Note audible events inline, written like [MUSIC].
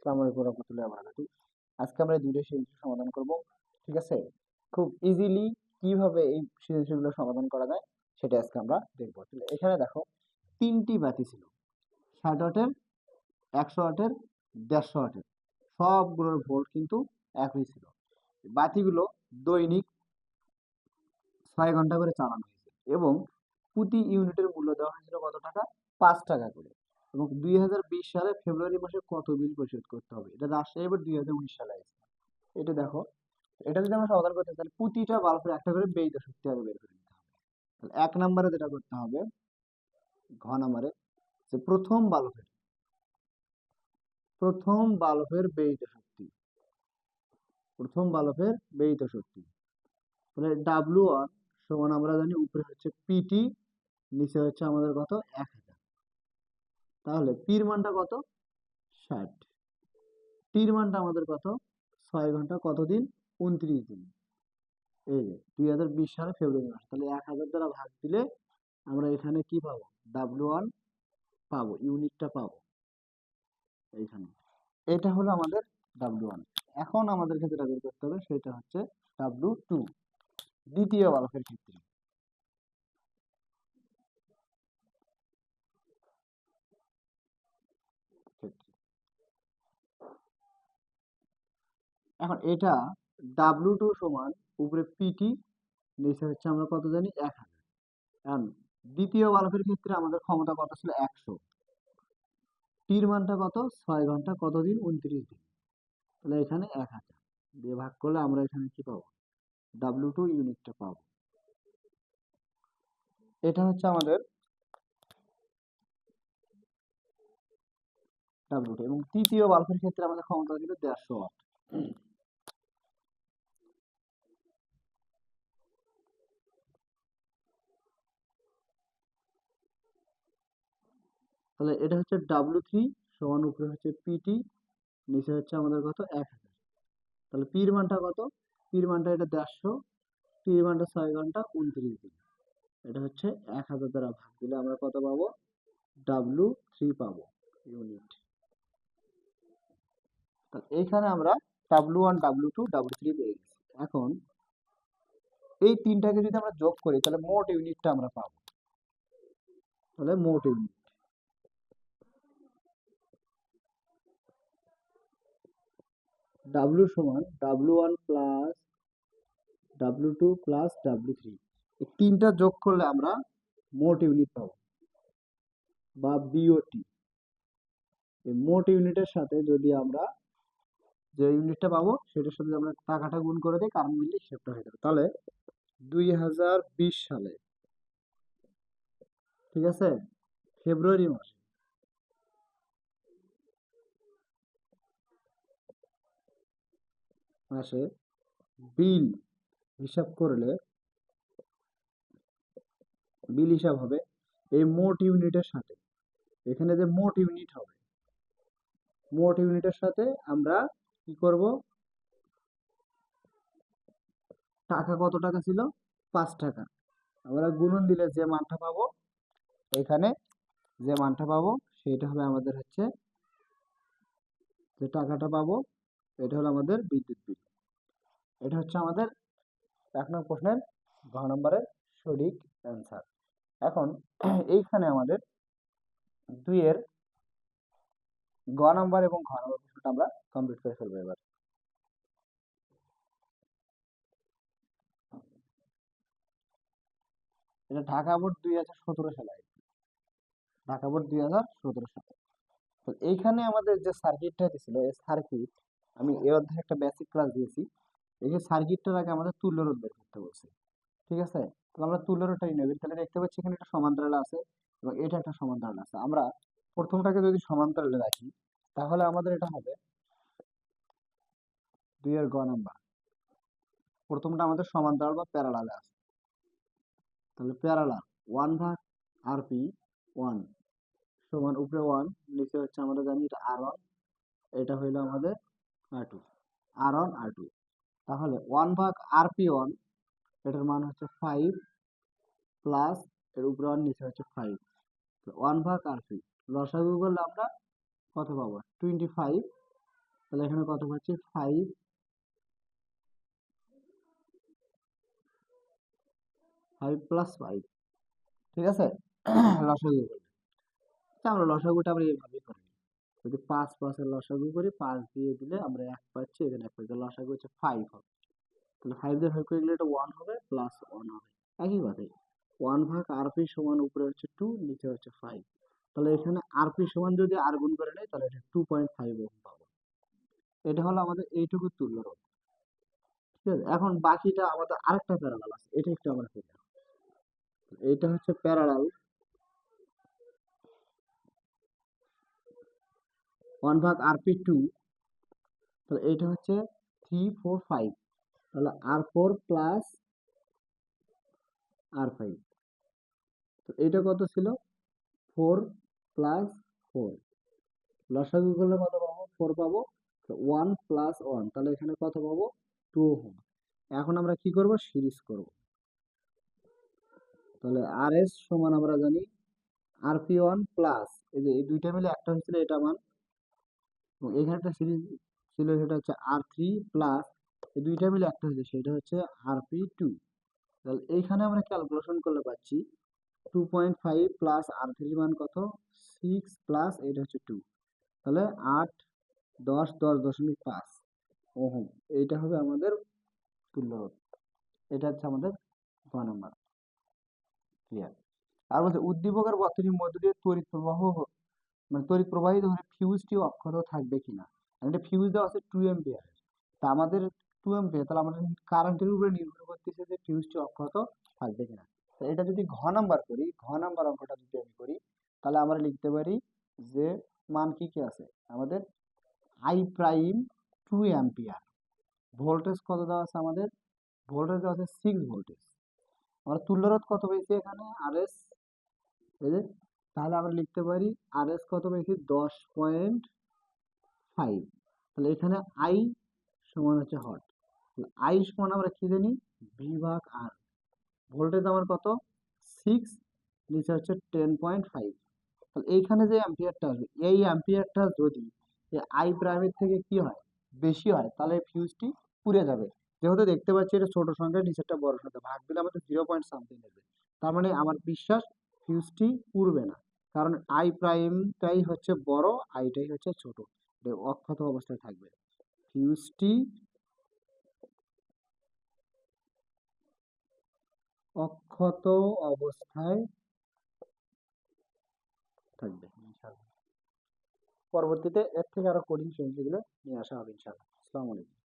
আসসালামু আলাইকুম রহমতুল্লাহি ওয়া বারাকাতুহু আজকে আমরা দুইটা সৃজনশীল সমাধান করব, ঠিক আছে? খুব ইজিলি কীভাবে এই সৃজনশীলগুলো সমাধান করা যায় সেটা আজকে আমরা দেখব। এখানে দেখো, তিনটি বাতি ছিল, ষাট ওয়াটের, একশো ওয়াটের, দেড়শো ওয়াটের। সবগুলোর ভোল্ট কিন্তু একই ছিল। বাতিগুলো দৈনিক ছয় ঘণ্টা করে চালানো হয়েছে এবং প্রতি ইউনিটের মূল্য দেওয়া হয়েছিল কত টাকা? পাঁচ টাকা করে। এবং দুই হাজার বিশ সালে ফেব্রুয়ারি মাসে কত বিল পরিশোধ করতে হবে? এটা রাজশাহী এবার দুই হাজার উনিশ সালে আসছে এটা দেখো, এটা যদি আমরা সমাধান করতে তাহলে প্রতিটা বাল্বের একটা করে ব্যয়িত শক্তি আগে বের করে নিতে হবে। তাহলে এক নম্বরে যেটা করতে হবে, ঘ নম্বরে, যে প্রথম বাল্বের প্রথম বাল্বের ব্যয়িত শক্তি। প্রথম বাল্বের ব্যয়িত শক্তি। তাহলে ডাব্লু ওয়ান সমান আমরা জানি উপরে হচ্ছে পিটি নিচে হচ্ছে আমাদের কত? এক হাজার। তাহলে পির মানটা কত? ষাট। টির মানটা আমাদের কত? ছয় ঘণ্টা কত দিন উনত্রিশ দিন। এই যে, দুই হাজার বিশ সালে ফেব্রুয়ারি মাস। তাহলে এক হাজার দ্বারা ভাগ দিলে আমরা এখানে কি পাবো? ডাব্লু ওয়ান পাবো, ইউনিটটা পাবো। এইখানে। এটা হলো আমাদের ডাব্লু ওয়ান এখন আমাদেরকে যেটা বের করতে হবে, সেটা হচ্ছে ডাব্লু টু দ্বিতীয় বালকের ক্ষেত্রে। এখন এটা ডাব্লু টু সমান উপরে পিটি নিচে হচ্ছে আমরা কত জানি এক হাজার। এখন দ্বিতীয় বালকের ক্ষেত্রে আমাদের ক্ষমতা কত ছিল একশো। টির মানটা কত? ছয় ঘণ্টা কত দিন উনত্রিশ দিন। তাহলে এখানে এক হাজার। দিয়ে ভাগ করলে আমরা এখানে কি পাবো? ডাব্লু টু ইউনিটটা পাবো। এটা হচ্ছে আমাদের ডাব্লু টু এবং তৃতীয় বাল্বের ক্ষেত্রে আমাদের ক্ষমতা ছিল দেড়শো ওয়াট তাহলে এটা হচ্ছে ডাব্লু থ্রি সমান উপরে হচ্ছে পিটি নিচে হচ্ছে আমাদের কত? এক হাজার। তাহলে পির মানটা কত? পির মানটা এটা দেড়শো পির মানটা ছয় ঘণ্টা উনত্রিশ দিন। এটা হচ্ছে এক হাজার দ্বারা ভাগ দিলে আমরা কত পাবো? ডাব্লু থ্রি পাবো ইউনিট এইখানে আমরা W one W two W three পেয়ে গেছি। এখন এই তিনটাকে যদি আমরা যোগ করি, তাহলে মোট ইউনিটটা আমরা পাবো। তাহলে মোট ইউনিট ডাব্লু সমান W one plus W two plus W three এই তিনটা যোগ করলে আমরা মোট ইউনিট পাবো, বা বিওটি এই মোট ইউনিটের সাথে যদি আমরা যে ইউনিটটা পাবো, সেটার সাথে আমরা টাকাটা গুণ করে দিই, কারণ মিললে হিসেবটা হয়ে যাবে। তাহলে দুই হাজার বিশ সালে, ঠিক আছে? ফেব্রুয়ারি মাসে মাসে বিল হিসাব করলে বিল হিসাব হবে এই মোট ইউনিটের সাথে। এখানে যে মোট ইউনিট হবে, মোট ইউনিটের সাথে আমরা কি করব? টাকা কত টাকা ছিল? পাঁচ টাকা। আমরা গুণন দিলে যে মানটা পাবো, এখানে যে মানটা পাবো, সেটা হবে আমাদের হচ্ছে যে টাকাটা পাবো এটা হলো আমাদের বিদ্যুৎ বিল। এটা হচ্ছে আমাদের এক নম্বর প্রশ্নের ঘ নম্বরের সঠিক অ্যান্সার এখন [CLEARS THROAT] এইখানে আমাদের দুইয়ের গ নম্বর এবং ঘ নম্বর প্রশ্নটা আমরা কমপ্লিট করে ফেলব এবার। এটা ঢাকা বোর্ড দুই হাজার সতেরো সালে ঢাকা বোর্ড দুই হাজার সতেরো সালে। তো এইখানে আমাদের যে সার্কিটটা দিছিল, এই সার্কিট আমি এর অধ্যায়ে একটা বেসিক ক্লাস দিয়েছি। এই যে সার্কিটটার আগে আমাদের তুল্য রোধ বের করতে বলছে। ঠিক আছে? তাহলে আমরা তুল্য রোধটাই নেব। তাহলে দেখতে পাচ্ছি এখানে একটা সমান্তরাল আছে এবং এটা একটা সমান্তরাল আছে। আমরা প্রথমটাকে যদি সমান্তরালে রাখি, তাহলে আমাদের এটা হবে দুই এর গ নাম্বার। প্রথমটা আমাদের সমান্তরাল বা প্যারালালে আছে। তাহলে প্যারালাল ওয়ান ভাগ আর পি ওয়ান সমান উপরে ওয়ান নিচে হচ্ছে আমাদের জানি এটা আর ওয়ান এটা হইল আমাদের R two R one R two তাহলে ওয়ান ভাগ আর পি ওয়ান এটার মান হচ্ছে ফাইভ প্লাস এর উপরে ওয়ান নিচে হচ্ছে ফাইভ ওয়ান ভাগ আর পি লসাগু করলে আমরা কত পাবো? টোয়েন্টি ফাইভ তাহলে এখানে কত পাচ্ছি? ফাইভ ফাইভ প্লাস ফাইভ ঠিক আছে? [CLEARS THROAT] লসাগু করলে। তা আমরা লসাগুটা আমরা এইভাবেই করি যদি পাঁচ পাঁচের লসাগু করি, পাঁচ দিয়ে দিলে আমরা এক পাচ্ছি, এখানে এক পাচ্ছি লসাগু হচ্ছে ফাইভ হবে। তাহলে ফাইভ দিয়ে ভাগ করে দিলে এটা ওয়ান হবে প্লাস ওয়ান হবে। একই কথাই ওয়ান ভাগ আরপি সমান উপরে হচ্ছে টু নিচে হচ্ছে ফাইভ তাহলে এখানে আরপি সমান যদি আর গুণ করে নেয় তাহলে এটা টু পয়েন্ট ফাইভ ওহম পাবো। এটা হলো আমাদের এইটুকু তুল্য রোধ। ঠিক আছে? এখন বাকিটা আমাদের আরেকটা প্যারালাল আছে। এটা একটু আমরা এটা হচ্ছে প্যারালাল ওয়ান ভাগ আরপি টু তাহলে এটা হচ্ছে থ্রি ফোর ফাইভ তাহলে R four plus R five তো এটা কত ছিল? ফোর প্লাস ফোর লসাগু করলে কত পাবো? ফোর পাবো ওয়ান প্লাস ওয়ান তাহলে এখানে কত পাবো? টু হোম এখন আমরা কি করব? সিরিজ করব, তাহলে আর এস সমান আমরা জানি আর পি ওয়ান প্লাস এই যে এই দুইটা মিলে একটা হয়েছিল, এটা মান এবং এখানে একটা সিরিজ ছিল, সেটা হচ্ছে আর থ্রি প্লাস এই দুইটা মিলে একটা হয়েছে, সেটা হচ্ছে আর পি টু তাহলে এইখানে আমরা ক্যালকুলেশন করলে পাচ্ছি two point five plus R three মান কত? সিক্স প্লাস এটা হচ্ছে টু তাহলে আট, দশ দশ দশমিক পাঁচ। ওহম এইটা হবে আমাদের তুল্য এটা হচ্ছে আমাদের গ নাম্বার। ক্লিয়ার আর বলছে, উদ্দীপকের বর্তনীর মধ্য দিয়ে তড়িৎ প্রবাহ মানে তড়িৎ প্রবাহিত হলে ফিউজটি অক্ষত থাকবে কিনা? এটা ফিউজ দেওয়া আছে টু এম্পিয়ার তা আমাদের টু এম্পিয়ার তাহলে আমাদের কারেন্টের উপরে নির্ভর করতেছে যে ফিউজটি অক্ষত থাকবে কিনা। তো এটা যদি ঘ নাম্বার করি, ঘ নাম্বার অঙ্কটা যদি আমি করি, তাহলে আমরা লিখতে পারি যে মান কি কি আছে? আমাদের I prime two ampere voltage কত দেওয়া আছে আমাদের? ভোল্টেজ দেওয়া আছে সিক্স ভোল্টেজ আমরা তুল্যরোধ কত পেয়েছি এখানে? আর এস এই যে তাহলে আমরা লিখতে পারি আর এস কত পেয়েছি? দশ পয়েন্ট ফাইভ। তাহলে এখানে আই সমান হচ্ছে হট। আই সমান আমরা কি জানি? ভি ভাগ আর। ভোল্টেজ আমার কত? সিক্স, নিচে হচ্ছে টেন পয়েন্ট ফাইভ। তাহলে এইখানে যে অ্যাম্পিয়ারটা আসবে, এই অ্যাম্পিয়ারটা যদি আই প্রাইমের থেকে কি হয়? বেশি হয়, তাহলে ফিউজটি পুড়ে যাবে। যেহেতু দেখতে পাচ্ছি এটা ছোট সংখ্যা নিচেরটা বড় সংখ্যা ভাগ দিলে আমাদের জিরো পয়েন্ট সামথিং নেবে তার মানে আমার বিশ্বাস ফিউজটি পুড়বে না। কারণ আই প্রাইমটাই হচ্ছে বড় আইটাই হচ্ছে ছোট। অক্ষত অবস্থায় থাকবে। ফিউজটি অক্ষত অবস্থায় থাকবে পরবর্তীতে এর থেকে আরও কঠিন সেগুলো নিয়ে আসা হবে ইনশাআল্লাহ আসসালামু আলাইকুম।